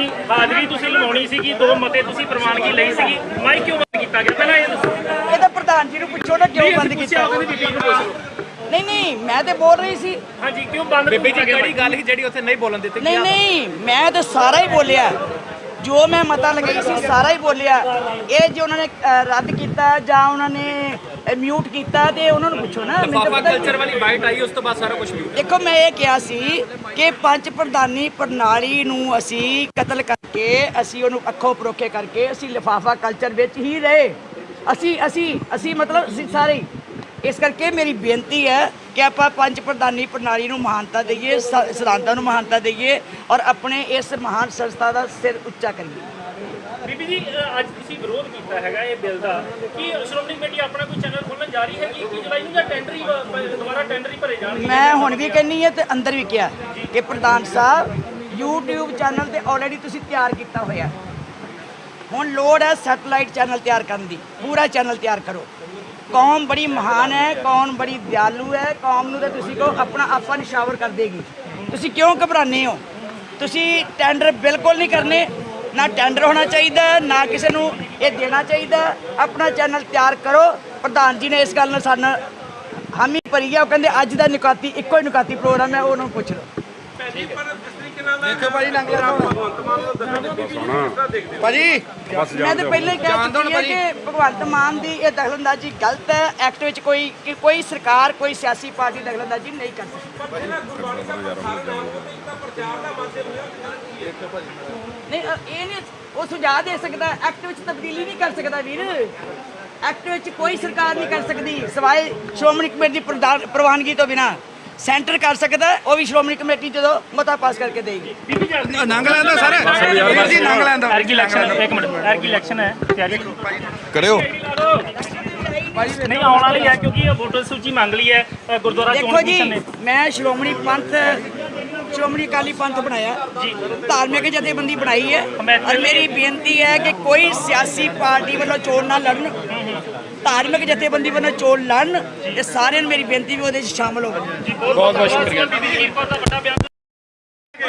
ਨਹੀਂ ਹਾਜ਼ਰੀ ਤੁਸੀਂ ਲਵਾਉਣੀ ਸੀਗੀ ਦੋ ਮਤੇ ਤੁਸੀਂ ਪ੍ਰਵਾਨਗੀ ਲਈ ਸੀਗੀ? ਮਾਈਕ ਕਿਉਂ ਬੰਦ ਕੀਤਾ ਗਿਆ? ਪਹਿਲਾਂ ਇਹ ਦੱਸੋ। ਇਹ ਤਾਂ ਪ੍ਰਧਾਨ ਜੀ ਨੂੰ ਪੁੱਛੋ ਨਾ ਕਿਉਂ ਬੰਦ ਕੀਤਾ? ਨਹੀਂ ਨਹੀਂ ਮੈਂ ਤੇ ਬੋਲ ਰਹੀ ਸੀ। ਹਾਂਜੀ ਕਿਉਂ ਬੰਦ ਬੀਬੀ ਜੀ ਕਿਹੜੀ ਗੱਲ ਸੀ ਜਿਹੜੀ ਉੱਥੇ ਨਹੀਂ ਬੋਲਣ ਦਿੱਤੀ? ਨਹੀਂ ਨਹੀਂ ਮੈਂ ਤਾਂ ਸਾਰਾ ਹੀ ਬੋਲਿਆ। ਜੋ ਮੈਂ ਮਤਾ ਲਗਾਈ ਸੀ ਸਾਰਾ ਹੀ ਬੋਲਿਆ ਇਹ ਜੇ ਉਹਨਾਂ ਨੇ ਰੱਦ ਕੀਤਾ ਜਾਂ ਉਹਨਾਂ ਨੇ ਮਿਊਟ ਕੀਤਾ ਤੇ ਉਹਨਾਂ ਨੂੰ ਪੁੱਛੋ ਨਾ ਮੈਨੂੰ ਤਾਂ ਕਲਚਰ। ਵਾਲੀ ਬਾਈਟ ਆਈ ਉਸ ਤੋਂ ਬਾਅਦ ਸਾਰਾ ਕੁਝ ਮਿਊਟ ਦੇਖੋ ਮੈਂ ਇਹ ਕਿਹਾ ਸੀ ਕਿ ਪੰਜ ਪ੍ਰਧਾਨੀ ਪ੍ਰਣਾਲੀ ਨੂੰ ਅਸੀਂ ਕਤਲ ਕਰਕੇ ਅਸੀਂ ਉਹਨੂੰ ਅੱਖੋਂ ਪਰੋਖੇ ਕਰਕੇ ਅਸੀਂ ਲਿਫਾਫਾ ਕਲਚਰ ਵਿੱਚ ਹੀ ਰਹੇ ਅਸੀਂ ਅਸੀਂ ਅਸੀਂ ਮਤਲਬ ਅਸੀਂ ਸਾਰੇ। ਇਸ ਕਰਕੇ ਮੇਰੀ ਬੇਨਤੀ ਹੈ ਕਿ ਆਪਾਂ ਪੰਜ ਪ੍ਰਧਾਨੀ ਪ੍ਰਣਾਲੀ ਨੂੰ ਮਹਾਨਤਾ ਦਈਏ ਸਿਧਾਂਤਾਂ ਨੂੰ ਮਹਾਨਤਾ ਦਈਏ ਔਰ ਆਪਣੇ ਇਸ ਮਹਾਨ ਸੰਸਥਾ ਦਾ ਸਿਰ ਉੱਚਾ ਕਰੀਏ। ਬੀਬੀ ਜੀ ਅੱਜ ਤੁਸੀਂ ਵਿਰੋਧ ਕੀਤਾ ਹੈਗਾ ਇਹ ਬਿੱਲ ਦਾ। ਕੀ ਸ਼੍ਰੋਮਣੀ ਕਮੇਟੀ ਆਪਣਾ ਕੋਈ ਚੈਨਲ ਖੋਲਣ ਜਾ ਰਹੀ ਹੈ? ਕਿ 21 ਜੁਲਾਈ ਨੂੰ ਜਾਂ ਟੈਂਡਰ ਹੀ ਦੁਬਾਰਾ ਟੈਂਡਰ ਹੀ ਭਰੇ ਜਾਣਗੇ? ਮੈਂ ਹੁਣ ਵੀ ਕਹਿੰਨੀ ਹੈ ਤੇ ਅੰਦਰ ਵੀ ਕਿਹਾ ਕਿ ਪ੍ਰਧਾਨ ਸਾਹਿਬ YouTube ਚੈਨਲ ਤੇ ਆਲਰੇਡੀ ਤੁਸੀਂ ਤਿਆਰ ਕੀਤਾ ਹੋਇਆ। ਹੁਣ ਲੋੜ ਹੈ ਸੈਟਲਾਈਟ ਚੈਨਲ ਤਿਆਰ ਕਰਨ ਦੀ ਪੂਰਾ ਚੈਨਲ ਤਿਆਰ ਕਰੋ। ਕੌਮ ਬੜੀ ਮਹਾਨ ਹੈ, ਕੌਮ ਬੜੀ ਦਿਆਲੂ ਹੈ, ਕੌਮ ਨੂੰ ਤਾਂ ਤੁਸੀਂ ਕਹੋ ਆਪਣਾ ਆਪਾ ਨਿਸ਼ਾਵਰ ਕਰ ਦੇਗੀ। ਤੁਸੀਂ ਕਿਉਂ ਘਬਰਾਨੇ ਹੋ? ਤੁਸੀਂ ਟੈਂਡਰ ਬਿਲਕੁਲ ਨਹੀਂ ਕਰਨੇ, ਨਾ ਟੈਂਡਰ ਹੋਣਾ ਚਾਹੀਦਾ, ਨਾ ਕਿਸੇ ਨੂੰ ਇਹ ਦੇਣਾ ਚਾਹੀਦਾ। ਆਪਣਾ ਚੈਨਲ ਤਿਆਰ ਕਰੋ। ਪ੍ਰਧਾਨ ਜੀ ਨੇ ਇਸ ਗੱਲ ਨਾਲ ਸਾਨੂੰ ਹਾਮੀ ਭਰੀ ਹੈ ਉਹ ਕਹਿੰਦੇ ਅੱਜ ਦਾ ਨਿਕਾਤੀ, ਇੱਕੋ ਹੀ ਨਿਕਾਤੀ ਪ੍ਰੋਗਰਾਮ ਹੈ ਉਹਨੂੰ ਪੁੱਛ ਲਓ। ਦੇਖੋ ਭਾਜੀ ਲੰਘ ਲਿਆ ਭਾਜੀ ਮੈਂ ਤਾਂ ਪਹਿਲਾਂ ਹੀ ਕਹਿ ਜਾਣ ਦਿਓ ਨਾ ਚੁੱਕੀ ਹਾਂ ਕਿ ਭਗਵੰਤ ਮਾਨ ਦੀ ਇਹ ਦਖਲਅੰਦਾਜ਼ੀ ਗਲਤ ਹੈ। ਐਕਟ ਵਿੱਚ ਕੋਈ ਕਿ ਕੋਈ ਸਰਕਾਰ ਕੋਈ ਸਿਆਸੀ ਪਾਰਟੀ ਦਖਲਅੰਦਾਜ਼ੀ ਨਹੀਂ ਕਰ ਸਕਦੀ। ਨਹੀਂ ਇਹ ਨਹੀਂ ਉਹ ਸੁਝਾਅ ਦੇ ਸਕਦਾ। ਐਕਟ ਵਿੱਚ ਤਬਦੀਲੀ ਨਹੀਂ ਕਰ ਸਕਦਾ ਵੀਰ। ਐਕਟ ਵਿੱਚ ਕੋਈ ਸਰਕਾਰ ਨਹੀਂ ਕਰ ਸਕਦੀ। ਸਿਵਾਏ ਸ਼੍ਰੋਮਣੀ ਕਮੇਟੀ ਦੀ ਪ੍ਰਵਾਨਗੀ ਤੋਂ ਬਿਨਾ। ਸੈਂਟਰ ਕਰ ਸਕਦਾ ਹੈ, ਉਹ ਵੀ ਸ਼੍ਰੋਮਣੀ ਕਮੇਟੀ ਜਦੋਂ ਮਤਾ ਪਾਸ ਕਰਕੇ ਦੇਗੀ। ਲੰਘ ਲੈਂਦਾ ਸਰ। ਵੀਰ ਜੀ ਲੰਘ ਲੈਂਦਾ। ਐਰਗੀ ਇਲੈਕਸ਼ਨ ਇੱਕ ਮਿੰਟ ਐਰਗੀ ਇਲੈਕਸ਼ਨ ਹੈ ਤਿਆਰੀ ਕਰੋ। ਕਰਿਓ। ਨਹੀਂ ਆਉਣ ਵਾਲੀ ਹੈ ਕਿਉਂਕਿ ਇਹ ਵੋਟਰ ਸੂਚੀ ਮੰਗ ਲਈ ਹੈ ਗੁਰਦੁਆਰਾ ਚੋਣ ਦੇਖੋ ਜੀ ਕਮਿਸ਼ਨ ਨੇ। ਮੈਂ ਸ਼੍ਰੋਮਣੀ ਪੰਥ ਸ਼੍ਰੋਮਣੀ ਅਕਾਲੀ ਪੰਥ ਬਣਾਇਆ। ਧਾਰਮਿਕ ਜਥੇਬੰਦੀ ਬਣਾਈ ਹੈ। ਔਰ ਮੇਰੀ ਬੇਨਤੀ ਹੈ ਕਿ ਕੋਈ ਸਿਆਸੀ ਪਾਰਟੀ ਵੱਲੋਂ ਚੋਣ ਨਾ ਲੜਨ, ਧਾਰਮਿਕ ਜਥੇਬੰਦੀ ਵੱਲੋਂ ਚੋਣ ਲੜਨ, ਇਹ ਸਾਰਿਆਂ ਨੂੰ ਮੇਰੀ ਬੇਨਤੀ ਵੀ ਉਹਦੇ ਵਿੱਚ ਸ਼ਾਮਲ ਹੋਵੋ। ਬਹੁਤ ਬਹੁਤ ਸ਼ੁਕਰੀਆ।